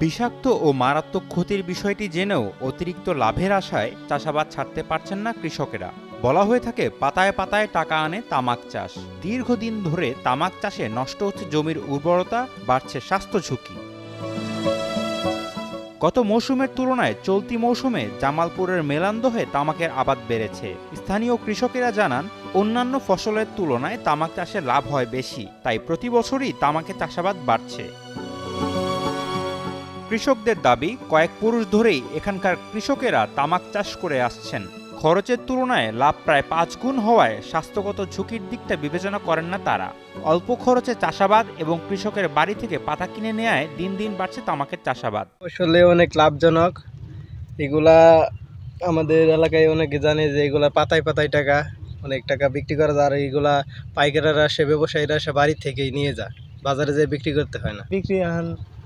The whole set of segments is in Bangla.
বিষাক্ত ও মারাত্মক ক্ষতির বিষয়টি জেনেও অতিরিক্ত লাভের আশায় চাষাবাদ ছাড়তে পারছেন না কৃষকেরা। বলা হয়ে থাকে, পাতায় পাতায় টাকা আনে তামাক চাষ। দীর্ঘদিন ধরে তামাক চাষে নষ্ট হচ্ছে জমির উর্বরতা, বাড়ছে স্বাস্থ্য ঝুঁকি। গত মৌসুমের তুলনায় চলতি মৌসুমে জামালপুরের মেলান্দহে তামাকের আবাদ বেড়েছে। স্থানীয় কৃষকেরা জানান, অন্যান্য ফসলের তুলনায় তামাক চাষে লাভ হয় বেশি, তাই প্রতি বছরই তামাকের চাষাবাদ বাড়ছে। কৃষকদের দাবি কয়েক পুরুষ ধরেই এখানকার কৃষকেরা তামাক চাষ করে আসছেন। খরচের তুলনায় লাভ প্রায় পাঁচ গুণ হওয়ায় স্বাস্থ্যগত ঝুঁকির দিকটা বিবেচনা করেন না তারা। অল্প খরচে চাষাবাদ এবং কৃষকের বাড়ি থেকে পাতা কিনে নেয় দিন দিন বাড়ছে তামাকের চাষাবাদ। আসলে অনেক লাভজনক। এগুলা আমাদের এলাকায় অনেকে জানে যে এগুলা পাতায় পাতায় টাকা অনেক টাকা বিক্রি করা যায় আর এইগুলা পাইকাররা আসে ব্যবসায়ীরা আসে বাড়ি থেকেই নিয়ে যায় বাজারে যেয়ে বিক্রি করতে হয় না। বিক্রি এখন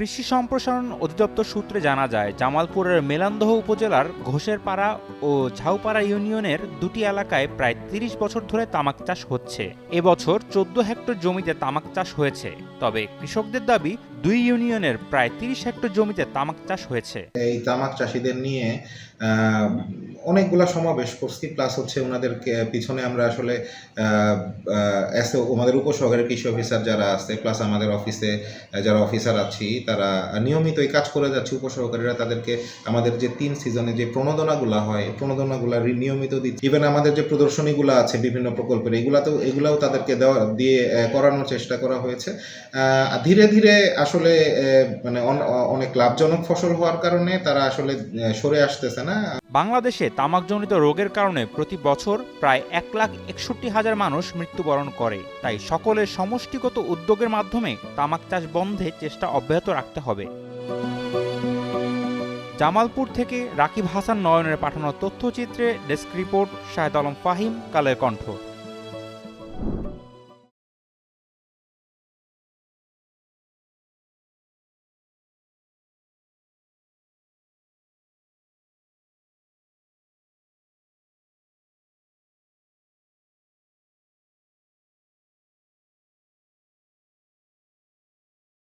কৃষি সম্প্রসারণ অধিদপ্তর সূত্রে জানা যায়, জামালপুরের মেলান্দহ উপজেলার ঘোষের পাড়া ও ঝাউপাড়া ইউনিয়নের দুটি এলাকায় প্রায় তিরিশ বছর ধরে তামাক চাষ হচ্ছে। এবছর চোদ্দ হেক্টর জমিতে তামাক চাষ হয়েছে। তবে কৃষকদের দাবি, দুই ইউনিয়নের প্রায় তিরিশ হেক্টর জমিতে তামাক চাষ হয়েছে। এই তামাক চাষিদের নিয়ে অনেকগুলা সমাবেশ করছি প্লাস হচ্ছে ওনাদেরকে পিছনে আমরা আসলে as আমাদের উপসহকারী কৃষি অফিসার যারা আছে প্লাস আমাদের অফিসে যারা অফিসার আছি, তারা নিয়মিত এই কাজ করে যাচ্ছে, উপসহকারীরা তাদেরকে আমাদের যে তিন সিজনে যে প্রণোদনাগুলো হয়, প্রণোদনাগুলো নিয়মিত দিচ্ছে। ইভেন আমাদের যে প্রদর্শনীগুলো আছে বিভিন্ন প্রকল্পের, এগুলাতেও, এগুলাও তাদেরকে দেওয়া দিয়ে করানোর চেষ্টা করা হয়েছে। ধীরে ধীরে আসলে মানে অন- অনেক লাভজনক ফসল হওয়ার কারণে তারা আসলে সরে আসতেছে না। বাংলাদেশে তামাকজনিত রোগের কারণে প্রতি বছর প্রায় এক লাখ একষট্টি হাজার মানুষ মৃত্যুবরণ করে। তাই সকলের সমষ্টিগত উদ্যোগের মাধ্যমে তামাক চাষ বন্ধে চেষ্টা অব্যাহত রাখতে হবে। জামালপুর থেকে রাকিব হাসান নয়নের পাঠানো তথ্যচিত্রে ডেস্ক রিপোর্ট, শাহেদ আলম ফাহিম, কালের কণ্ঠ।